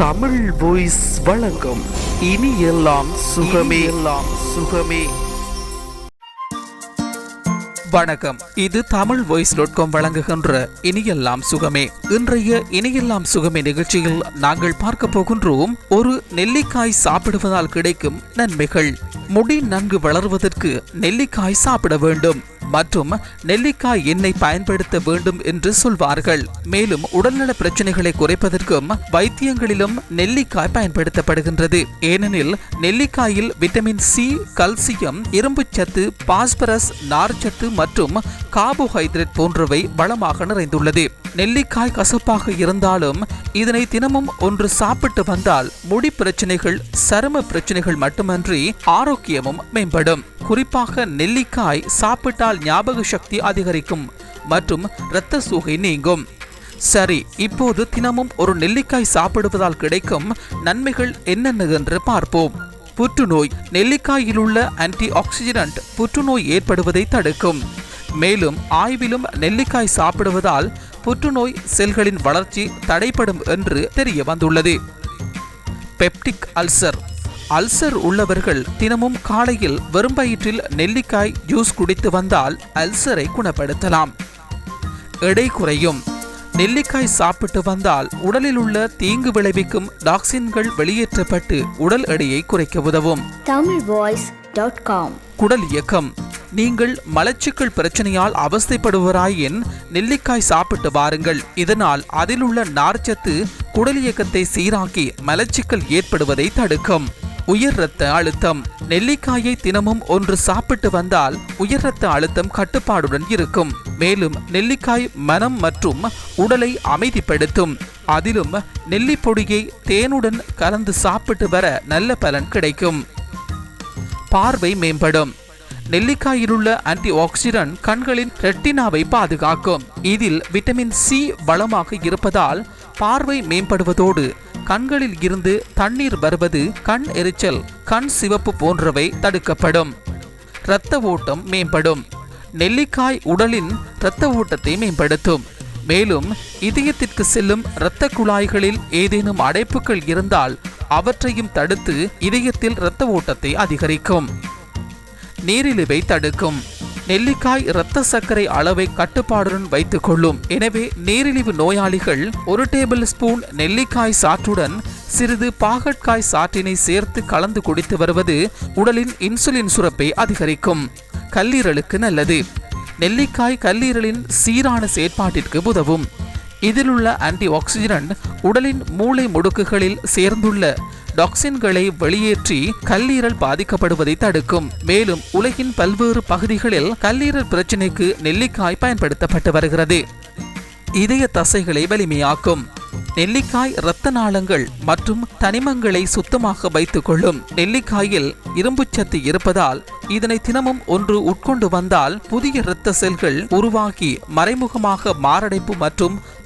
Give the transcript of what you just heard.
Tamil voice வழங்கும் இனி எல்லாம் சுகமே. எல்லாம் சுகமே. வணக்கம். இது தமிழ் வாய்ஸ் டாட் காம் வழங்குகின்ற இனியெல்லாம் சுகமே. இன்றைய இனியெல்லாம் சுகமே நிகழ்ச்சியில் நாங்கள் பார்க்க போகின்றோம் ஒரு நெல்லிக்காய் சாப்பிடுவதால் கிடைக்கும் நன்மைகள். முடி நன்கு வளர்வதற்கு நெல்லிக்காய் சாப்பிட வேண்டும். மற்றும் நெல்லிக்காய் எண்ணெய் பயன்படுத்த வேண்டும் என்று சொல்வார்கள். மேலும் உடல்நல பிரச்சனைகளை குறைப்பதற்கும் வைத்தியங்களிலும் நெல்லிக்காய் பயன்படுத்தப்படுகின்றது. ஏனெனில் நெல்லிக்காயில் விட்டமின் சி கல்சியம் இரும்புச்சத்து பாஸ்பரஸ் நார்ச்சத்து மற்றும் கார்போஹைட்ரேட் போன்றவை வளமாக நிறைந்துள்ளது. நெல்லிக்காய் கசப்பாக இருந்தாலும் இதனை தினமும் ஒன்று சாப்பிட்டு வந்தால் முடி பிரச்சனைகள் சரும பிரச்சனைகள் மட்டுமன்றி ஆரோக்கியமும் மேம்படும். குறிப்பாக நெல்லிக்காய் சாப்பிட்டால் ஞாபக சக்தி அதிகரிக்கும் மற்றும் இரத்த சூகை நீங்கும். சரி இப்போது தினமும் ஒரு நெல்லிக்காய் சாப்பிடுவதால் கிடைக்கும் நன்மைகள் என்னென்ன என்று பார்ப்போம். புற்றுநோய். நெல்லிக்காயில் உள்ள ஆன்டி ஆக்சிடென்ட் புற்றுநோய் ஏற்படுவதை தடுக்கும். மேலும் ஆய்விலும் நெல்லிக்காய் சாப்பிடுவதால் புற்றுநோய் செல்களின் வளர்ச்சி தடைப்படும் என்று தெரிய வந்துள்ளது. Peptic ulcer. அல்சர் உள்ளவர்கள் தினமும் காலையில் வெறும் வயிற்றில் நெல்லிக்காய் ஜூஸ் குடித்து வந்தால் அல்சரை குணப்படுத்தலாம். எடை குறையும். நெல்லிக்காய் சாப்பிட்டு வந்தால் உடலில் உள்ள தீங்கு விளைவிக்கும் டாக்சின்கள் வெளியேற்றப்பட்டு உடல் எடையை குறைக்க உதவும். Tamil voice dot com. குடல் இயக்கம். நீங்கள் மலச்சிக்கல் பிரச்சனையால் அவஸ்தைப்படுவராயின் நெல்லிக்காய் சாப்பிட்டு வாருங்கள். இதனால் அதிலுள்ள நார்ச்சத்து குடல் இயக்கத்தை சீராக்கி மலச்சிக்கல் ஏற்படுவதை தடுக்கும். உயர் ரத்த அழுத்தம். நெல்லிக்காயை தினமும் ஒன்று சாப்பிட்டு வந்தால் உயர் ரத்த அழுத்தம் கட்டுப்பாடுடன் இருக்கும். மேலும் நெல்லிக்காய் மனம் மற்றும் உடலை அமைதிப்படுத்தும். அதிலும் நெல்லிப்பொடியை தேனுடன் கலந்து சாப்பிட்டு வர நல்ல பலன் கிடைக்கும். பார்வை மேம்படும். நெல்லிக்காயில் உள்ள ஆன்டி ஆக்சிடென்ட் கண்களின் ரெட்டினாவை பாதுகாக்கும். இதில் விட்டமின் சி வளமாக இருப்பதால் பார்வை மேம்படுவதோடு கண்களில் இருந்து தண்ணீர் வருவது கண் எரிச்சல் கண் சிவப்பு போன்றவை தடுக்கப்படும். இரத்த ஓட்டம் மேம்படும். நெல்லிக்காய் உடலின் இரத்த ஓட்டத்தை மேம்படுத்தும். மேலும் இதயத்திற்கு செல்லும் இரத்த குழாய்களில் ஏதேனும் அடைப்புகள் இருந்தால் அவற்றையும் தடுத்து இதயத்தில் இரத்த ஓட்டத்தை அதிகரிக்கும். நீரிழிவை தடுக்கும். நெல்லிக்காய் இரத்த சர்க்கரை அளவை கட்டுப்பாடுடன் வைத்துக் கொள்ளும் எனவே நீரிழிவு நோயாளிகள் ஒரு டேபிள் ஸ்பூன் நெல்லிக்காய் சாற்றுடன் சிறிது பாகற்காய் சாற்றினை சேர்த்து கலந்து குடித்து வருவது உடலின் இன்சுலின் சுரப்பை அதிகரிக்கும். கல்லீரலுக்கு நல்லது. நெல்லிக்காய் கல்லீரலின் சீரான செயற்பாட்டிற்கு உதவும். இதிலுள்ள ஆன்டி ஆக்சிடென்ட் உடலின் மூளை முடுக்குகளில் சேர்ந்துள்ள டாக்சின்களை வெளியேற்றி கல்லீரல் பாதிக்கப்படுவதை தடுக்கும். மேலும் உலகின் பல்வேறு பகுதிகளில் கல்லீரல் பிரச்சினைக்கு நெல்லிக்காய் பயன்படுத்தப்பட்டு வருகிறது. இதய தசைகளை வலிமையாக்கும். நெல்லிக்காய் இரத்த நாளங்கள் மற்றும் தனிமங்களை சுத்தமாக வைத்துக் கொள்ளும் நெல்லிக்காயில் இரும்புச்சத்து இருப்பதால் இதனை தினமும் ஒன்று உட்கொண்டு வந்தால் புதிய இரத்த செல்கள் உருவாகி மறைமுகமாக மாரடைப்பு மற்றும்